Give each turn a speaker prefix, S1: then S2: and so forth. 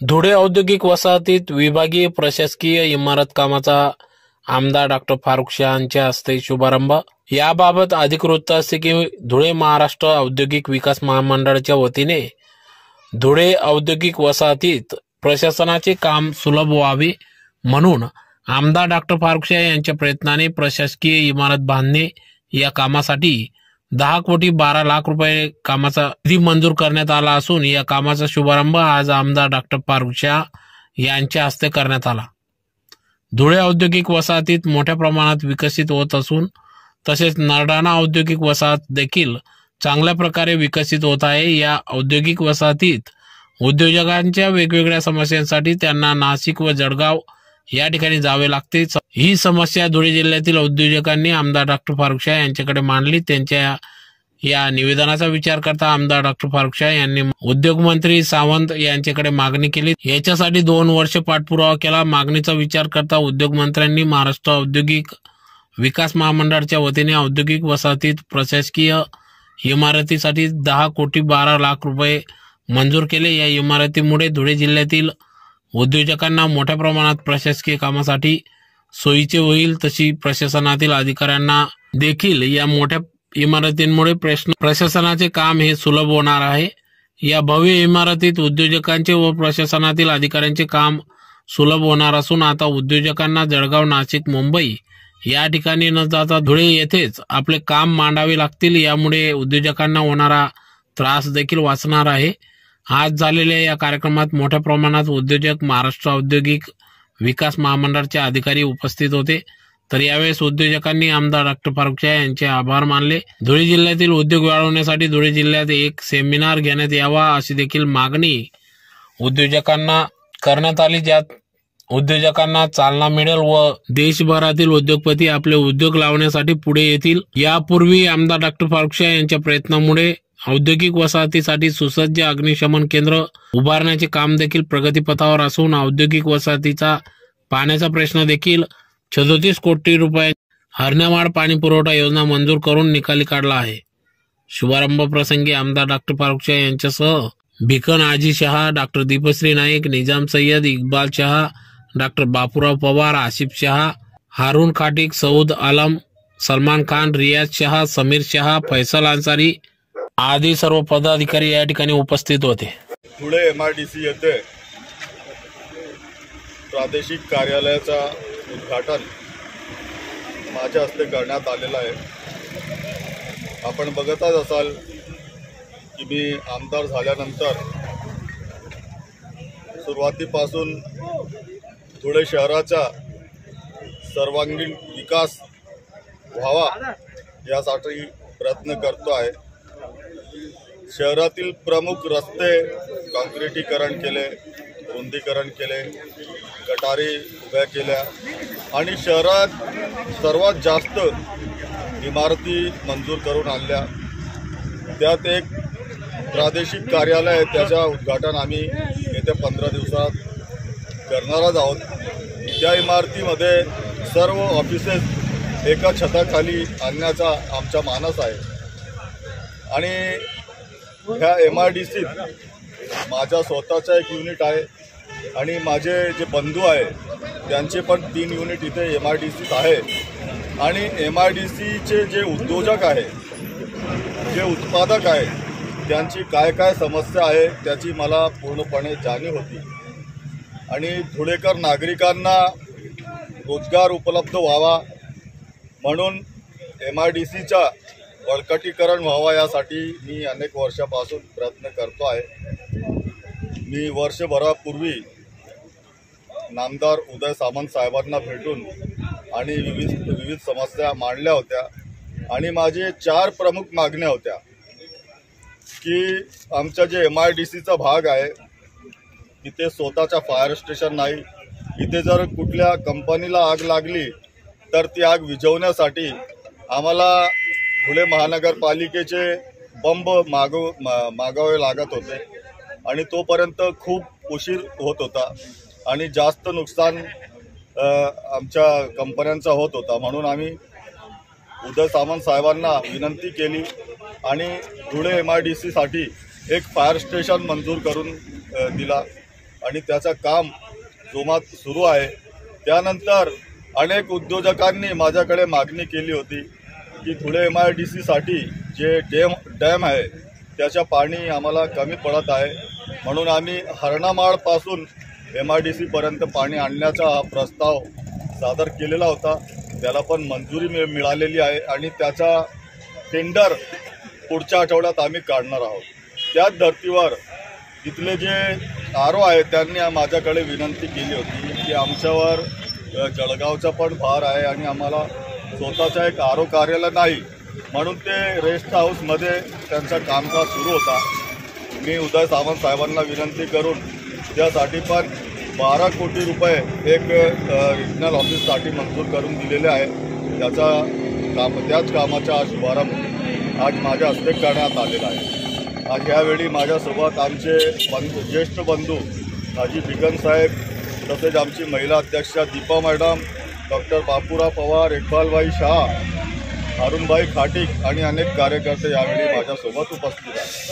S1: धुळे औद्योगिक वसाहतीत विभागीय प्रशासकीय इमारत कामाचा आमदार डॉक्टर फारुख शाह हस्ते शुभारंभ. याबाबत अधिक वृत्त असे की धुळे महाराष्ट्र औद्योगिक विकास महामंडळाच्या वतीने धुळे औद्योगिक वसाहतीत प्रशासनाचे काम सुलभ व्हावे म्हणून आमदार डॉक्टर फारुख शाह यांच्या प्रयत्नाने प्रशासकीय इमारत बांधणे या कामासाठी दहा कोटी बारा लाख रुपये कामाचा निधी मंजूर करण्यात आला असून या कामाचा शुभारंभ आज आमदार डॉक्टर फारुख यांच्या हस्ते करण्यात आला. धुळे औद्योगिक वसाहतीत मोठ्या प्रमाणात विकसित होत असून तसेच नरडाणा औद्योगिक वसाहत देखील चांगल्या प्रकारे विकसित होत आहे. या औद्योगिक वसाहतीत उद्योजकांच्या वेगवेगळ्या समस्यांसाठी त्यांना नाशिक व जळगाव या ठिकाणी जावे लागते. ही समस्या धुळे जिल्ह्यातील उद्योजकांनी आमदार डॉक्टर फारुख शाह यांच्याकडे मांडली. त्यांच्या या निवेदनाचा विचार करता आमदार डॉक्टर फारुख शाह यांनी उद्योगमंत्री सावंत यांच्याकडे मागणी केली. याच्यासाठी दोन वर्ष पाठपुरावा केला. मागणीचा विचार करता उद्योग मंत्र्यांनी महाराष्ट्र औद्योगिक विकास महामंडळाच्या वतीने औद्योगिक वसाहतीत प्रशासकीय इमारतीसाठी दहा कोटी बारा लाख रुपये मंजूर केले. या इमारतीमुळे धुळे जिल्ह्यातील उद्योजकांना मोठ्या प्रमाणात प्रशासकीय कामासाठी सोयीचे होईल तशी प्रशासनातील अधिकाऱ्यांना देखील या मोठ्या इमारतींमुळे प्रश्न प्रशासनाचे काम हे सुलभ होणार आहे. या भव्य इमारतीत उद्योजकांचे व प्रशासनातील अधिकाऱ्यांचे काम सुलभ होणार असून आता उद्योजकांना जळगाव नाशिक मुंबई या ठिकाणी न जाता धुळे येथेच आपले काम मांडावे लागतील. यामुळे उद्योजकांना होणारा त्रास देखील वाचणार आहे. आज झालेल्या या कार्यक्रमात मोठ्या प्रमाणात उद्योजक महाराष्ट्र औद्योगिक विकास महामंडळाचे अधिकारी उपस्थित होते. तर यावेळेस उद्योजकांनी आमदार डॉक्टर फारुख शाह यांचे आभार मानले. धुळे जिल्ह्यातील उद्योग वाढवण्यासाठी धुळे जिल्ह्यात एक सेमिनार घेण्यात यावा अशी देखील मागणी उद्योजकांना करण्यात आली ज्यात उद्योजकांना चालना मिळेल व देशभरातील उद्योगपती आपले उद्योग लावण्यासाठी पुढे येतील. यापूर्वी आमदार डॉक्टर फारुख शाह यांच्या प्रयत्नामुळे औद्योगिक वसाहतीसाठी सुसज्ज अग्निशमन केंद्र उभारण्याचे काम देखील प्रगतीपथावर असून औद्योगिक वसाहतीचा पाण्याचा प्रश्न देखील सदोतीस कोटी रुपये हरण्यामाड पाणी पुरवठा योजना मंजूर करून निकाली काढला आहे. शुभारंभ प्रसंगी आमदार डॉक्टर फारुख यांच्यासह भिकन आजी शहा डॉक्टर दीपश्री नाईक निजाम सय्यद इक्बाल शहा डॉक्टर बापूराव पवार आसिफ शहा हारून खाटिक सऊद आलम सलमान खान रियाज शहा समीर शहा फैसल अन्सारी आदी सर्व पदाधिकारी या ठिकाणी उपस्थित होते.
S2: Dhule M R D C येथे प्रादेशिक कार्यालयाचा उद्घाटन माझ्या हस्ते करण्यात आलेलं आहे. आपण बघतच असाल की मी आमदार झाल्यानंतर सुरुवातीपासून धुळे शहराचा सर्वांगीण विकास व्हावा यासाठी प्रयत्न करतो आहे. शहरातील प्रमुख रस्ते काँक्रिटीकरण केले रुंदीकरण केले गटारी उभ्या केल्या. आणि शहरात सर्वात जास्त इमारती मंजूर करून आणल्या. त्यात एक प्रादेशिक कार्यालय आहे त्याच्या उद्घाटन आम्ही येत्या पंधरा दिवसात करणारच आहोत. त्या इमारतीमध्ये सर्व ऑफिसेस एका छताखाली आणण्याचा आमचा मानस आहे. आणि ह्या एम आय डी सीत माझा स्वतःचा एक युनिट आहे. आणि माझे जे बंधू आहे त्यांचे पण तीन युनिट इथे एम आय डी सीत आहे. आणि एम आय डी सीचे जे उद्योजक आहे जे उत्पादक आहे त्यांची काय काय समस्या आहे त्याची मला पूर्णपणे जाणीव होती. आणि धुळेकर नागरिकांना रोजगार उपलब्ध व्हावा म्हणून एम आय डी सीच्या बळकटीकरण व्हावा यासाठी मी अनेक वर्षापासून प्रयत्न करतो आहे. मी वर्षभरापूर्वी नामदार उदय सामंत साहेबांना भेटून आणि विविध विविध समस्या मांडल्या होत्या. आणि माझे चार प्रमुख मागण्या होत्या की आमच्या जे एम आय डी सीचा भाग आहे इथे स्वतःचा फायर स्टेशन नाही इथे जर कुठल्या कंपनीला आग लागली तर ती आग विझवण्यासाठी आम्हाला धुळे महानगरपालिकेचे बंब मागव मा मागावे लागत होते. आणि तोपर्यंत खूप उशीर होत होता. आणि जास्त नुकसान आमच्या कंपन्यांचा होत होता. म्हणून आम्ही उदय सामंत साहेबांना विनंती केली आणि धुळे एम आय डी सीसाठी एक फायर स्टेशन मंजूर करून दिला. आणि त्याचं काम जोमात सुरू आहे. त्यानंतर अनेक उद्योजकांनी माझ्याकडे मागणी केली होती. की धुळे एम आय डी सीसाठी जे डॅम डॅम आहे त्याच्या पाणी आम्हाला कमी पडत आहे. म्हणून आम्ही हरणामाळपासून एम आय डी सीपर्यंत पाणी आणण्याचा हा प्रस्ताव सादर केलेला होता. त्याला पण मंजुरी मिळ मिळालेली आहे आणि त्याचा टेंडर पुढच्या आठवड्यात आम्ही काढणार आहोत. त्याच धर्तीवर तिथले जे आर ओ आहेत त्यांनी माझ्याकडे विनंती केली होती की आमच्यावर जळगावचा पण भार आहे आणि आम्हाला स्वतःचा एक आरो कार्यालय नाही म्हणून ते रेस्ट हाऊसमध्ये त्यांचा कामकाज सुरू होता. मी उदय सावंत साहेबांना विनंती करून त्यासाठी पण बारा कोटी रुपये एक रिजनल ऑफिससाठी मंजूर करून दिलेले आहे. त्याचा काम त्याच कामाचा शुभारंभ आज माझ्या हस्ते करण्यात आलेला आहे. आज यावेळी माझ्यासोबत आमचे बंधू ज्येष्ठ बंधू हाजी बिगन साहेब तसेच आमची महिला अध्यक्षा दीपा मॅडम डॉक्टर बापूराव पवार इक्बालभाई शाह अरुणबाई खाटिक आणि अनेक कार्यकर्ते यावेळी माझ्यासोबत उपस्थित आहेत.